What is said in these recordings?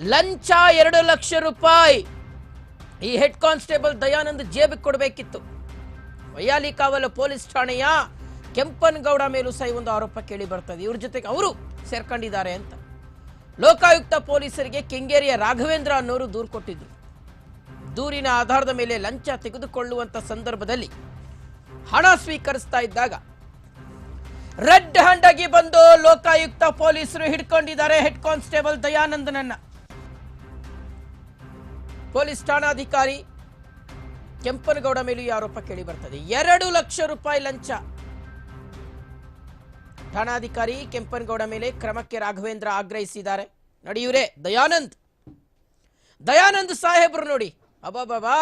ಲಂಚ ಎರಡು ಲಕ್ಷ ರೂಪಾಯಿ. ಈ ಹೆಡ್ ಕಾನ್ಸ್ಟೇಬಲ್ ದಯಾನಂದ್ ಜೇಬಿಗೆ ಕೊಡಬೇಕಿತ್ತು. ವೈಯಾಲಿ ಕಾವಲು ಪೊಲೀಸ್ ಠಾಣೆಯ ಕೆಂಪನಗೌಡ ಮೇಲೂ ಸಹ ಒಂದು ಆರೋಪ ಕೇಳಿ ಬರ್ತದೆ. ಇವ್ರ ಜೊತೆಗೆ ಅವರು ಸೇರ್ಕೊಂಡಿದ್ದಾರೆ ಅಂತ. ಲೋಕಾಯುಕ್ತ ಪೊಲೀಸರಿಗೆ ಕೆಂಗೇರಿಯ ರಾಘವೇಂದ್ರ ಅನ್ನೋರು ದೂರು ಕೊಟ್ಟಿದ್ರು. ದೂರಿನ ಆಧಾರದ ಮೇಲೆ ಲಂಚ ತೆಗೆದುಕೊಳ್ಳುವಂತ ಸಂದರ್ಭದಲ್ಲಿ ಹಣ ಸ್ವೀಕರಿಸ್ತಾ ಇದ್ದಾಗ ರೆಡ್ ಹ್ಯಾಂಡ್ ಆಗಿ ಬಂದು ಲೋಕಾಯುಕ್ತ ಪೊಲೀಸರು ಹಿಡ್ಕೊಂಡಿದ್ದಾರೆ ಹೆಡ್ ಕಾನ್ಸ್ಟೇಬಲ್ ದಯಾನಂದನನ್ನ. ಪೊಲೀಸ್ ಠಾಣಾಧಿಕಾರಿ ಕೆಂಪನಗೌಡ ಮೇಲೂ ಆರೋಪ ಕೇಳಿ ಬರ್ತದೆ. ಎರಡು ಲಕ್ಷ ರೂಪಾಯಿ ಲಂಚ. ಠಾಣಾಧಿಕಾರಿ ಕೆಂಪನಗೌಡ ಮೇಲೆ ಕ್ರಮಕ್ಕೆ ರಾಘವೇಂದ್ರ ಆಗ್ರಹಿಸಿದ್ದಾರೆ. ನಡೆಯುವರೇ ದಯಾನಂದ್. ದಯಾನಂದ್ ಸಾಹೇಬ್ರು ನೋಡಿ. ಅಬಾಬಾಬಾ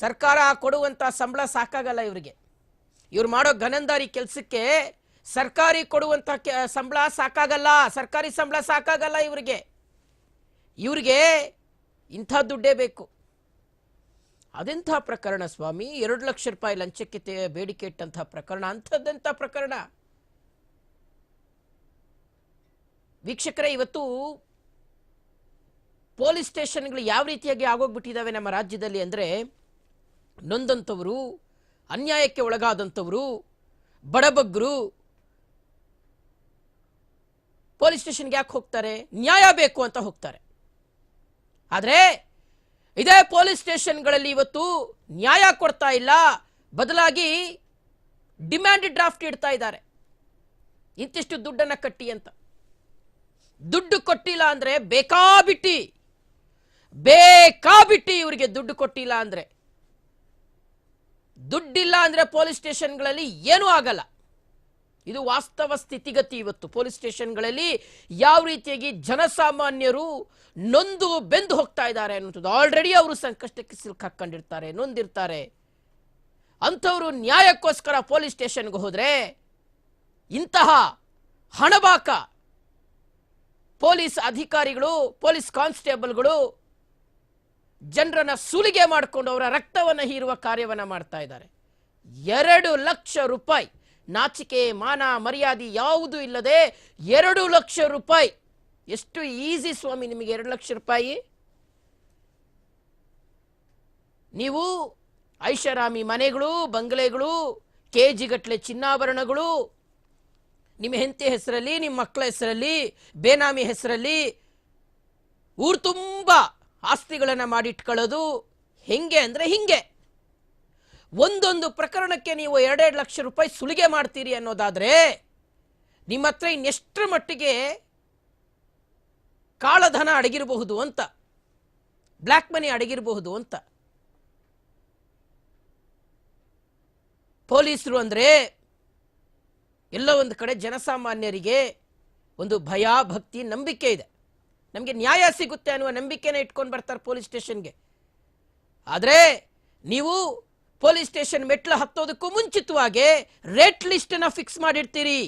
ಸರ್ಕಾರ ಕೊಡುವಂತ ಸಂಬಳ ಸಾಕಾಗಲ್ಲ ಇವರಿಗೆ. ಇವ್ರು ಮಾಡೋ ಘನಂದಾರಿ ಕೆಲಸಕ್ಕೆ ಸರ್ಕಾರಿ ಕೊಡುವಂತ ಸಂಬಳ ಸಾಕಾಗಲ್ಲ. ಸರ್ಕಾರಿ ಸಂಬಳ ಸಾಕಾಗಲ್ಲ ಇವರಿಗೆ. ಇವ್ರಿಗೆ ಇಂಥ ದುಡ್ಡೇ ಬೇಕು. ಅದೆಂಥ ಪ್ರಕರಣ ಸ್ವಾಮಿ? ಎರಡು ಲಕ್ಷ ರೂಪಾಯಿ ಲಂಚಕ್ಕೆ ಬೇಡಿಕೆ ಇಟ್ಟಂತಹ ಪ್ರಕರಣ, ಅಂಥದ್ದೆಂಥ ಪ್ರಕರಣ? ವೀಕ್ಷಕರೇ, ಇವತ್ತು ಪೊಲೀಸ್ ಸ್ಟೇಷನ್ಗಳು ಯಾವ ರೀತಿಯಾಗಿ ಆಗೋಗ್ಬಿಟ್ಟಿದ್ದಾವೆ ನಮ್ಮ ರಾಜ್ಯದಲ್ಲಿ ಅಂದರೆ, ನೊಂದಂಥವರು, ಅನ್ಯಾಯಕ್ಕೆ ಒಳಗಾದಂಥವರು ಬಡಬಗ್ರು ಪೊಲೀಸ್ ಸ್ಟೇಷನ್ಗೆ ಯಾಕೆ ಹೋಗ್ತಾರೆ? ನ್ಯಾಯ ಬೇಕು ಅಂತ ಹೋಗ್ತಾರೆ. ಆದರೆ ಇದೇ ಪೊಲೀಸ್ ಸ್ಟೇಷನ್ಗಳಲ್ಲಿ ಇವತ್ತು ನ್ಯಾಯ ಕೊಡ್ತಾ ಇಲ್ಲ. ಬದಲಾಗಿ ಡಿಮ್ಯಾಂಡ್ ಡ್ರಾಫ್ಟ್ ಇಡ್ತಾ ಇದ್ದಾರೆ. ಇಂತಿಷ್ಟು ದುಡ್ಡನ್ನು ಕಟ್ಟಿ ಅಂತ. ದುಡ್ಡು ಕೊಟ್ಟಿಲ್ಲ ಅಂದರೆ ಬೇಕಾಬಿಟ್ಟಿ. ಬೇಕಾಬಿಟ್ಟಿ ಇವರಿಗೆ ದುಡ್ಡು ಕೊಟ್ಟಿಲ್ಲ ಅಂದರೆ. ದುಡ್ಡಿಲ್ಲ ಅಂದರೆ ಪೊಲೀಸ್ ಸ್ಟೇಷನ್ಗಳಲ್ಲಿ ಏನೂ ಆಗಲ್ಲ. ಇದು ವಾಸ್ತವ ಸ್ಥಿತಿಗತಿ ಇವತ್ತು. ಪೊಲೀಸ್ ಸ್ಟೇಷನ್ಗಳಲ್ಲಿ ಯಾವ ರೀತಿಯಾಗಿ ಜನಸಾಮಾನ್ಯರು ನೊಂದು ಬೆಂದು ಹೋಗ್ತಾ ಇದ್ದಾರೆ ಅನ್ನುವಂಥದ್ದು. ಆಲ್ರೆಡಿ ಅವರು ಸಂಕಷ್ಟಕ್ಕೆ ಸಿಲುಕಾಕೊಂಡಿರ್ತಾರೆ ನೊಂದಿರ್ತಾರೆ. ಅಂಥವರು ನ್ಯಾಯಕ್ಕೋಸ್ಕರ ಪೊಲೀಸ್ ಸ್ಟೇಷನ್ಗೆ ಹೋದರೆ ಇಂತಹ ಹಣಬಾಕ ಪೊಲೀಸ್ ಅಧಿಕಾರಿಗಳು, ಪೊಲೀಸ್ ಕಾನ್ಸ್ಟೇಬಲ್ಗಳು ಜನರನ್ನ ಸುಲಿಗೆ ಮಾಡಿಕೊಂಡು ಅವರ ರಕ್ತವನ್ನು ಹೀರುವ ಕಾರ್ಯವನ್ನು ಮಾಡ್ತಾ ಇದ್ದಾರೆ. ಎರಡು ಲಕ್ಷ ರೂಪಾಯಿ ನಾಚಿಕೆ, ಮಾನ, ಮರ್ಯಾದೆ ಯಾವುದೂ ಇಲ್ಲದೆ ಎರಡು ಲಕ್ಷ ರೂಪಾಯಿ. ಎಷ್ಟು ಈಸಿ ಸ್ವಾಮಿ ನಿಮಗೆ ಎರಡು ಲಕ್ಷ ರೂಪಾಯಿ? ನೀವು ಐಷಾರಾಮಿ ಮನೆಗಳು, ಬಂಗ್ಲೆಗಳು ಕೆ ಜಿಗಟ್ಲೆ ಚಿನ್ನಾಭರಣಗಳು, ನಿಮ್ಮ ಹೆಂಡತಿ ಹೆಸರಲ್ಲಿ, ನಿಮ್ಮ ಮಕ್ಕಳ ಹೆಸರಲ್ಲಿ, ಬೇನಾಮಿ ಹೆಸರಲ್ಲಿ ಊರು ತುಂಬ ಆಸ್ತಿಗಳನ್ನು ಮಾಡಿಟ್ಕೊಳ್ಳೋದು ಹೆಂಗೆ ಅಂದರೆ ಹಿಂಗೆ. ಒಂದೊಂದು ಪ್ರಕರಣಕ್ಕೆ ನೀವು ಎರಡೆರಡು ಲಕ್ಷ ರೂಪಾಯಿ ಸುಲಿಗೆ ಮಾಡ್ತೀರಿ ಅನ್ನೋದಾದ್ರೆ ನಿಮ್ಮ ಹತ್ರ ಇನ್ನೆಷ್ಟರ ಮಟ್ಟಿಗೆ ಕಾಳಧನ ಅಡಗಿರಬಹುದು ಅಂತ, ಬ್ಲ್ಯಾಕ್ ಮನಿ ಅಡಗಿರಬಹುದು ಅಂತ. ಪೊಲೀಸರು ಅಂದರೆ ಎಲ್ಲ ಒಂದು ಕಡೆ ಜನಸಾಮಾನ್ಯರಿಗೆ ಒಂದು ಭಯ, ಭಕ್ತಿ, ನಂಬಿಕೆ ಇದೆ. ನಮಗೆ ನ್ಯಾಯ ಸಿಗುತ್ತೆ ಅನ್ನುವ ನಂಬಿಕೆನ ಇಟ್ಕೊಂಡು ಬರ್ತಾರೆ ಪೊಲೀಸ್ ಸ್ಟೇಷನ್ಗೆ. ಆದರೆ ನೀವು ಪೊಲೀಸ್ ಸ್ಟೇಷನ್ ಮೆಟ್ಲು ಹತ್ತೋದಕ್ಕೂ ಮುಂಚಿತವಾಗಿ ರೇಟ್ ಲಿಸ್ಟನ್ನು ಫಿಕ್ಸ್ ಮಾಡಿರ್ತೀರಿ.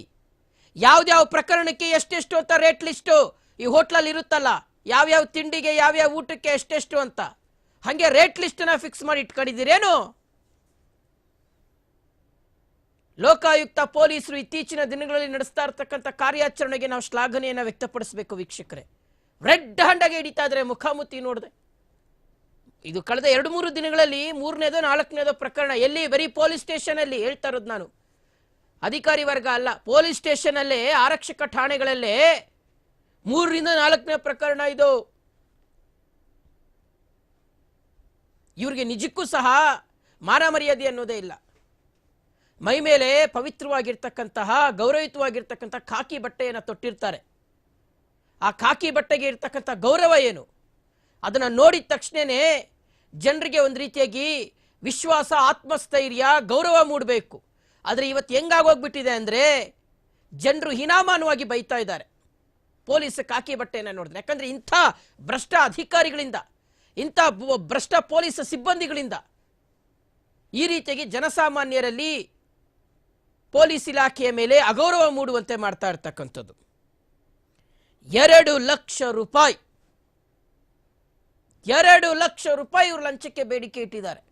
ಯಾವ್ದ್ಯಾವ ಪ್ರಕರಣಕ್ಕೆ ಎಷ್ಟೆಷ್ಟು ಅಂತ ರೇಟ್ ಲಿಸ್ಟು ಈ ಹೋಟ್ಲಲ್ಲಿ ಇರುತ್ತಲ್ಲ, ಯಾವ್ಯಾವ ತಿಂಡಿಗೆ, ಯಾವ್ಯಾವ ಊಟಕ್ಕೆ ಎಷ್ಟೆಷ್ಟು ಅಂತ. ಹಾಗೆ ರೇಟ್ ಲಿಸ್ಟನ್ನ ಫಿಕ್ಸ್ ಮಾಡಿ ಇಟ್ಕೊಂಡಿದ್ದೀರೇನು? ಲೋಕಾಯುಕ್ತ ಪೊಲೀಸರು ಇತ್ತೀಚಿನ ದಿನಗಳಲ್ಲಿ ನಡೆಸ್ತಾ ಇರ್ತಕ್ಕಂಥ ಕಾರ್ಯಾಚರಣೆಗೆ ನಾವು ಶ್ಲಾಘನೆಯನ್ನು ವ್ಯಕ್ತಪಡಿಸಬೇಕು ವೀಕ್ಷಕರೇ. ರೆಡ್ ಹಂಡಾಗೆ ಹಿಡಿತಾ ಇದ್ರೆ ಮುಖಾಮುಖಿ ನೋಡಿದೆ ಇದು ಕಳೆದ ಎರಡು ಮೂರು ದಿನಗಳಲ್ಲಿ ಮೂರನೇದೋ ನಾಲ್ಕನೇದೋ ಪ್ರಕರಣ. ಎಲ್ಲಿ? ಬರೀ ಪೊಲೀಸ್ ಸ್ಟೇಷನ್ ಅಲ್ಲಿ ಹೇಳ್ತಾ ಇರೋದು ನಾನು. ಅಧಿಕಾರಿ ವರ್ಗ ಅಲ್ಲ. ಪೊಲೀಸ್ ಸ್ಟೇಷನ್ ಅಲ್ಲೇ ಆರಕ್ಷಕ ಠಾಣೆಗಳಲ್ಲೇ ಮೂರರಿಂದ ನಾಲ್ಕನೇ ಪ್ರಕರಣ ಇದು. ಇವ್ರಿಗೆ ನಿಜಕ್ಕೂ ಸಹ ಮಾನ ಮರ್ಯಾದೆ ಅನ್ನೋದೇ ಇಲ್ಲ. ಮೈ ಮೇಲೆ ಪವಿತ್ರವಾಗಿರ್ತಕ್ಕಂತಹ ಗೌರವಯುತವಾಗಿರ್ತಕ್ಕಂಥ ಖಾಕಿ ಬಟ್ಟೆಯನ್ನು ತೊಟ್ಟಿರ್ತಾರೆ. ಆ ಖಾಕಿ ಬಟ್ಟೆಗೆ ಇರ್ತಕ್ಕಂಥ ಗೌರವ ಏನು? ಅದನ್ನು ನೋಡಿದ ತಕ್ಷಣನೇ ಜನರಿಗೆ ಒಂದು ರೀತಿಯಾಗಿ ವಿಶ್ವಾಸ, ಆತ್ಮಸ್ಥೈರ್ಯ, ಗೌರವ ಮೂಡಬೇಕು. ಆದರೆ ಇವತ್ತು ಹೆಂಗಾಗೋಗ್ಬಿಟ್ಟಿದೆ ಅಂದರೆ ಜನರು ಹೀನಾಮಾನವಾಗಿ ಬೈತಾ ಇದ್ದಾರೆ. ಪೊಲೀಸ್ ಕಾಕಿ ಬಟ್ಟೆಯನ್ನು ನೋಡಿದ್ರೆ. ಯಾಕಂದರೆ ಇಂಥ ಭ್ರಷ್ಟ ಅಧಿಕಾರಿಗಳಿಂದ, ಇಂಥ ಭ್ರಷ್ಟ ಪೊಲೀಸ್ ಸಿಬ್ಬಂದಿಗಳಿಂದ ಈ ರೀತಿಯಾಗಿ ಜನಸಾಮಾನ್ಯರಲ್ಲಿ ಪೊಲೀಸ್ ಇಲಾಖೆಯ ಮೇಲೆ ಅಗೌರವ ಮೂಡುವಂತೆ ಮಾಡ್ತಾ ಇರ್ತಕ್ಕಂಥದ್ದು. ಎರಡು ಲಕ್ಷ ರೂಪಾಯಿ. ಎರಡು ಲಕ್ಷ ರೂಪಾಯಿ ಇವರು ಲಂಚಕ್ಕೆ ಬೇಡಿಕೆ ಇಟ್ಟಿದ್ದಾರೆ.